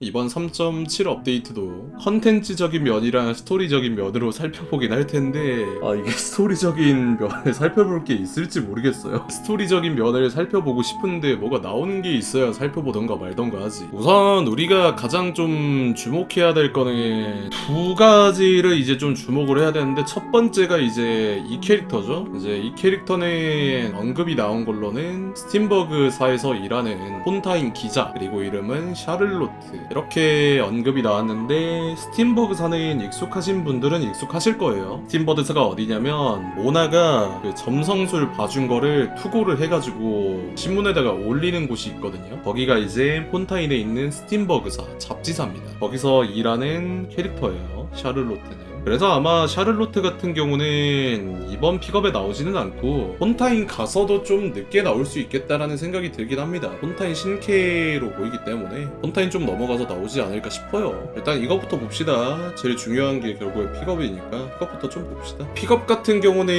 이번 3.7 업데이트도 컨텐츠적인 면이랑 스토리적인 면으로 살펴보긴 할 텐데 아 이게 스토리적인 면을 살펴볼 게 있을지 모르겠어요. 스토리적인 면을 살펴보고 싶은데 뭐가 나오는 게 있어야 살펴보던가 말던가 하지. 우선 우리가 가장 좀 주목해야 될 거는 두 가지를 이제 좀 주목을 해야 되는데 첫 번째가 이제 이 캐릭터죠. 이제 이 캐릭터는 언급이 나온 걸로는 스팀버그사에서 일하는 폰타인 기자 그리고 이름은 샤를로트 이렇게 언급이 나왔는데 스팀버그사는 익숙하신 분들은 익숙하실 거예요. 스팀버그사가 어디냐면 모나가 그 점성술 봐준 거를 투고를 해가지고 신문에다가 올리는 곳이 있거든요. 거기가 이제 폰타인에 있는 스팀버그사 잡지사입니다. 거기서 일하는 캐릭터예요. 샤를로트는 그래서 아마 샤를로트 같은 경우는 이번 픽업에 나오지는 않고 폰타인 가서도 좀 늦게 나올 수 있겠다라는 생각이 들긴 합니다. 폰타인 신캐로 보이기 때문에 폰타인 좀 넘어가서 나오지 않을까 싶어요. 일단 이것부터 봅시다. 제일 중요한 게 결국에 픽업이니까 픽업부터 좀 봅시다. 픽업 같은 경우는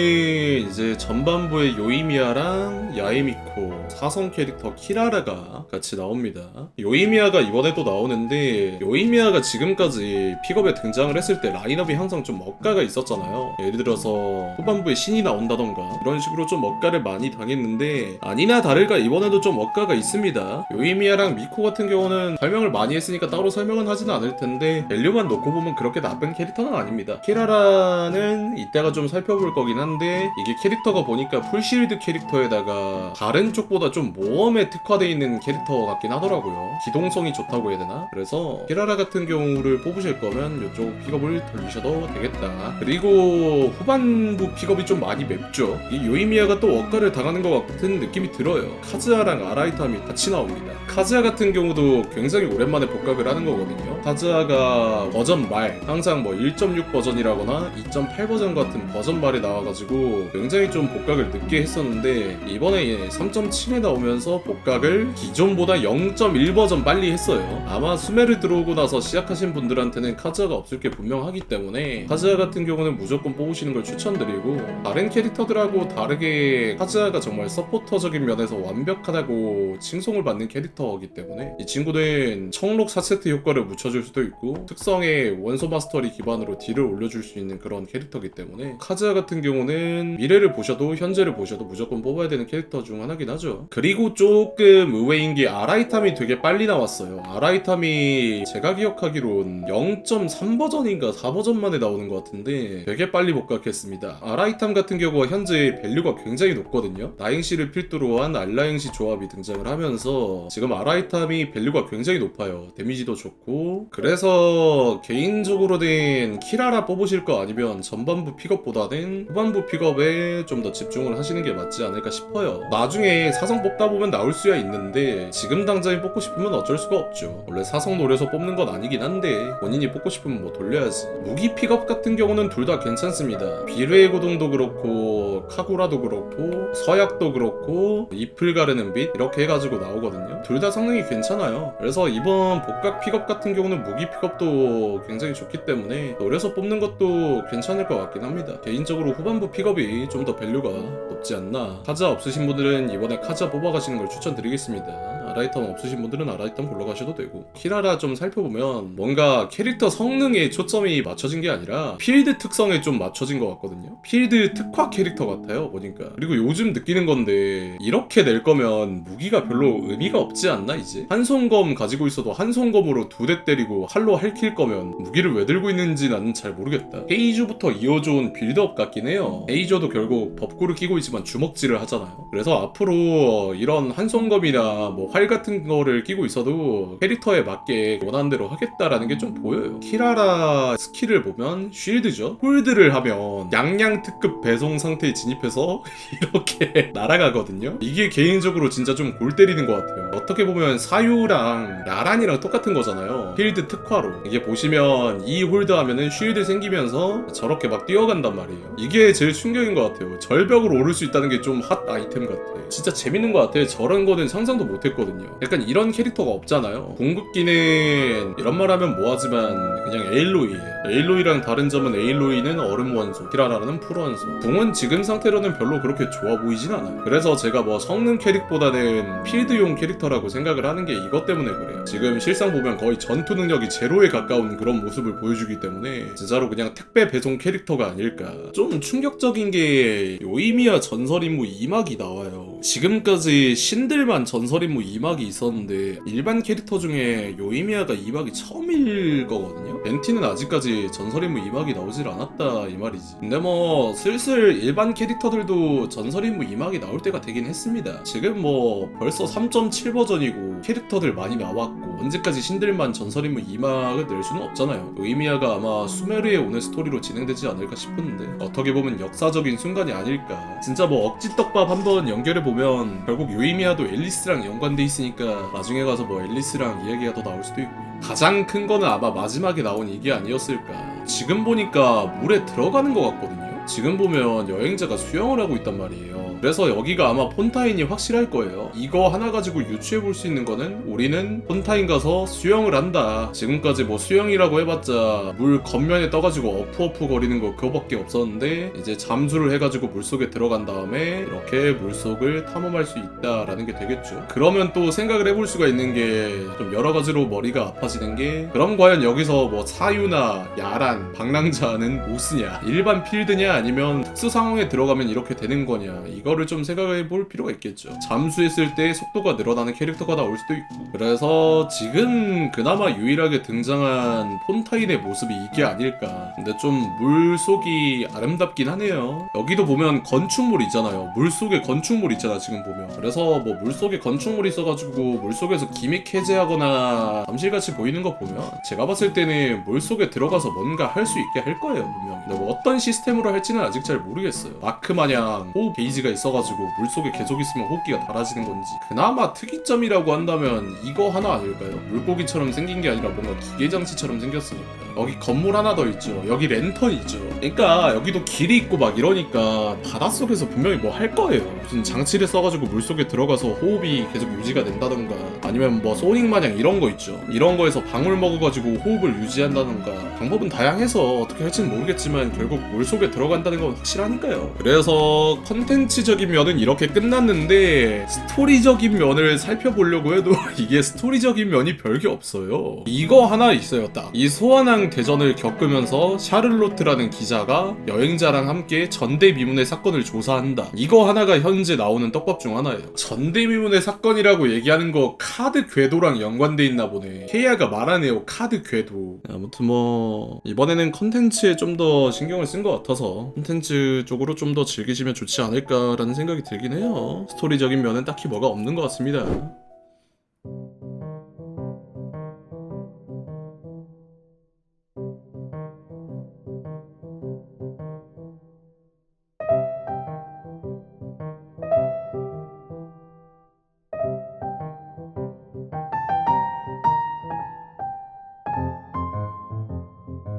이제 전반부에 요이미아랑 야에미코 사성 캐릭터 키라라가 같이 나옵니다. 요이미아가 이번에도 나오는데 요이미아가 지금까지 픽업에 등장을 했을 때 라인업이 항상 좀 억가가 있었잖아요. 예를 들어서 후반부에 신이 나온다던가 이런 식으로 좀 억가를 많이 당했는데 아니나 다를까 이번에도 좀 억가가 있습니다. 요이미아랑 미코 같은 경우는 설명을 많이 했으니까 따로 설명은 하지는 않을 텐데 밸류만 놓고 보면 그렇게 나쁜 캐릭터는 아닙니다. 키라라는 이따가 좀 살펴볼 거긴 한데 이게 캐릭터가 보니까 풀실드 캐릭터에다가 다른 쪽보다 좀 모험에 특화되어 있는 캐릭터 같긴 하더라고요. 기동성이 좋다고 해야 되나? 그래서 키라라 같은 경우를 뽑으실 거면 이쪽 픽업을 돌리셔도 되겠다. 그리고 후반부 픽업이 좀 많이 맵죠. 이 요이미아가 또 억가를 당하는 것 같은 느낌이 들어요. 카즈아랑 아라이탐이 같이 나옵니다. 카즈아 같은 경우도 굉장히 오랜만에 복각을 하는 거거든요. 카즈아가 버전 말 항상 뭐 1.6 버전이라거나 2.8 버전 같은 버전 말이 나와가지고 굉장히 좀 복각을 늦게 했었는데 이번에 3.7에 나오면서 복각을 기존보다 0.1 버전 빨리 했어요. 아마 수메르 들어오고 나서 시작하신 분들한테는 카즈아가 없을 게 분명하기 때문에 카즈아 같은 경우는 무조건 뽑으시는 걸 추천드리고 다른 캐릭터들하고 다르게 카즈아가 정말 서포터적인 면에서 완벽하다고 칭송을 받는 캐릭터이기 때문에 이 친구는 청록 4세트 효과를 묻혀줄 수도 있고 특성의 원소 마스터리 기반으로 딜을 올려줄 수 있는 그런 캐릭터이기 때문에 카즈아 같은 경우는 미래를 보셔도 현재를 보셔도 무조건 뽑아야 되는 캐릭터 중 하나긴 하죠. 그리고 조금 의외인 게 아라이탐이 되게 빨리 나왔어요. 아라이탐이 제가 기억하기론 0.3 버전인가 4 버전 만에 나오는 것 같은데 되게 빨리 복각했습니다. 아라이탐 같은 경우가 현재 밸류가 굉장히 높거든요. 나행시를 필두로 한 알라행시 조합이 등장을 하면서 지금 아라이탐이 밸류가 굉장히 높아요. 데미지도 좋고. 그래서 개인적으로는 키라라 뽑으실 거 아니면 전반부 픽업보다는 후반부 픽업에 좀 더 집중을 하시는 게 맞지 않을까 싶어요. 나중에 사성 뽑다 보면 나올 수야 있는데 지금 당장에 뽑고 싶으면 어쩔 수가 없죠. 원래 사성 노려서 뽑는 건 아니긴 한데 본인이 뽑고 싶으면 뭐 돌려야지. 무기 픽업 같은 경우는 둘 다 괜찮습니다. 비뢰의 고동도 그렇고 카구라도 그렇고 서약도 그렇고 잎을 가르는 빛 이렇게 해가지고 나오거든요. 둘 다 성능이 괜찮아요. 그래서 이번 복각 픽업 같은 경우는 무기 픽업도 굉장히 좋기 때문에 노려서 뽑는 것도 괜찮을 것 같긴 합니다. 개인적으로 후반부 픽업이 좀 더 밸류가 높지 않나. 카자 없으신 분들은 이번에 카자 뽑아가시는 걸 추천드리겠습니다. 아라이텀 없으신 분들은 아라이텀 골라가셔도 되고 키라라 좀 살펴보면 뭔가 캐릭터 성능에 초점이 맞춰진 게 아니라 필드 특성에 좀 맞춰진 것 같거든요. 필드 특화 캐릭터 같아요 보니까. 그리고 요즘 느끼는 건데 이렇게 낼 거면 무기가 별로 의미가 없지 않나 이제? 한 손검 가지고 있어도 한 손검으로 두 대 때리고 할로 할킬 거면 무기를 왜 들고 있는지 나는 잘 모르겠다. 헤이즈부터 이어져온 빌드업 같긴 해요. 헤이저도 결국 법구를 끼고 있지만 주먹질을 하잖아요. 그래서 앞으로 이런 한 손검이나 뭐 활 같은 거를 끼고 있어도 캐릭터에 맞게 원하는 대로 하겠다라는 게 좀 보여요. 키라라 스킬을 보면 쉴드죠. 홀드를 하면 양양 특급 배송 상태에 진입해서 이렇게 날아가거든요. 이게 개인적으로 진짜 좀 골 때리는 것 같아요. 어떻게 보면 사유랑 나란이랑 똑같은 거잖아요. 쉴드 특화로. 이게 보시면 이 홀드 하면은 쉴드 생기면서 저렇게 막 뛰어간단 말이에요. 이게 제일 충격인 것 같아요. 절벽으로 오를 수 있다는 게 좀 핫 아이템 같아. 진짜 재밌는 것 같아. 저런 거는 상상도 못 했거든. 있거든요. 약간 이런 캐릭터가 없잖아요. 궁극기는 이런 말 하면 뭐하지만 그냥 에일로이예요. 에일로이랑 다른 점은 에일로이는 얼음 원소, 키라라는 풀 원소. 궁은 지금 상태로는 별로 그렇게 좋아 보이진 않아요. 그래서 제가 뭐 성능 캐릭보다는 필드용 캐릭터라고 생각을 하는 게 이것 때문에 그래요. 지금 실상 보면 거의 전투 능력이 제로에 가까운 그런 모습을 보여주기 때문에 진짜로 그냥 택배 배송 캐릭터가 아닐까. 좀 충격적인 게 요이미야 전설임무 2막이 나와요. 지금까지 신들만 전설임무 2막이 있었는데 일반 캐릭터 중에 요이미야가 2막이 처음일 거거든요. 벤티는 아직까지 전설임무 2막이 나오질 않았다 이 말이지. 근데 뭐 슬슬 일반 캐릭터들도 전설임무 2막이 나올 때가 되긴 했습니다. 지금 뭐 벌써 3.7 버전이고 캐릭터들 많이 나왔고 언제까지 신들만 전설임무 2막을 낼 수는 없잖아요. 요이미야가 아마 수메르에 오는 스토리로 진행되지 않을까 싶었는데 어떻게 보면 역사적인 순간이 아닐까. 진짜 뭐 억지떡밥 한번 연결해 보면 결국 요이미야도 앨리스랑 연관돼 있으니까 나중에 가서 뭐 앨리스랑 이야기가 더 나올 수도 있고 가장 큰 거는 아마 마지막에 나온 이게 아니었을까. 지금 보니까 물에 들어가는 것 같거든요. 지금 보면 여행자가 수영을 하고 있단 말이에요. 그래서 여기가 아마 폰타인이 확실할 거예요. 이거 하나 가지고 유추해 볼 수 있는 거는 우리는 폰타인 가서 수영을 한다. 지금까지 뭐 수영이라고 해봤자 물 겉면에 떠가지고 어프어프 거리는 거 그거밖에 없었는데 이제 잠수를 해가지고 물 속에 들어간 다음에 이렇게 물 속을 탐험할 수 있다라는 게 되겠죠. 그러면 또 생각을 해볼 수가 있는 게 좀 여러 가지로 머리가 아파지는 게 그럼 과연 여기서 뭐 사유나 야란, 방랑자는 뭐 쓰냐? 일반 필드냐 아니면 특수 상황에 들어가면 이렇게 되는 거냐? 이거 를 좀 생각해 볼 필요가 있겠죠. 잠수했을 때 속도가 늘어나는 캐릭터가 나올 수도 있고. 그래서 지금 그나마 유일하게 등장한 폰타인의 모습이 이게 아닐까. 근데 좀 물속이 아름답긴 하네요. 여기도 보면 건축물 있잖아요. 물속에 건축물 있잖아, 지금 보면. 그래서 뭐 물속에 건축물이 있어가지고 물속에서 기믹 해제하거나 잠실같이 보이는 거 보면 제가 봤을 때는 물속에 들어가서 뭔가 할 수 있게 할 거예요, 분명히. 근데 뭐 어떤 시스템으로 할지는 아직 잘 모르겠어요. 마크 마냥 호흡 게이지가 있어가지고 물속에 계속 있으면 호흡기가 달아지는 건지. 그나마 특이점이라고 한다면 이거 하나 아닐까요? 물고기처럼 생긴 게 아니라 뭔가 기계장치처럼 생겼으니까. 여기 건물 하나 더 있죠. 여기 랜턴 있죠. 그러니까 여기도 길이 있고 막 이러니까 바닷속에서 분명히 뭐 할 거예요. 무슨 장치를 써가지고 물속에 들어가서 호흡이 계속 유지가 된다던가 아니면 뭐 소닉 마냥 이런 거 있죠. 이런 거에서 방울 먹어가지고 호흡을 유지한다던가 방법은 다양해서 어떻게 할지는 모르겠지만 결국 물속에 들어간다는 건 확실하니까요. 그래서 컨텐츠 적인 면은 이렇게 끝났는데 스토리적인 면을 살펴보려고 해도 이게 스토리적인 면이 별게 없어요. 이거 하나 있어요, 딱. 이 소환왕 대전을 겪으면서 샤를로트라는 기자가 여행자랑 함께 전대미문의 사건을 조사한다. 이거 하나가 현재 나오는 떡밥 중 하나예요. 전대미문의 사건이라고 얘기하는 거 카드 궤도랑 연관돼 있나 보네. 케이아가 말하네요. 카드 궤도. 아무튼 뭐 이번에는 컨텐츠에 좀 더 신경을 쓴 것 같아서 컨텐츠 쪽으로 좀 더 즐기시면 좋지 않을까 라는 생각이 들긴 해요. 스토리적인 면은 딱히 뭐가 없는 것 같습니다.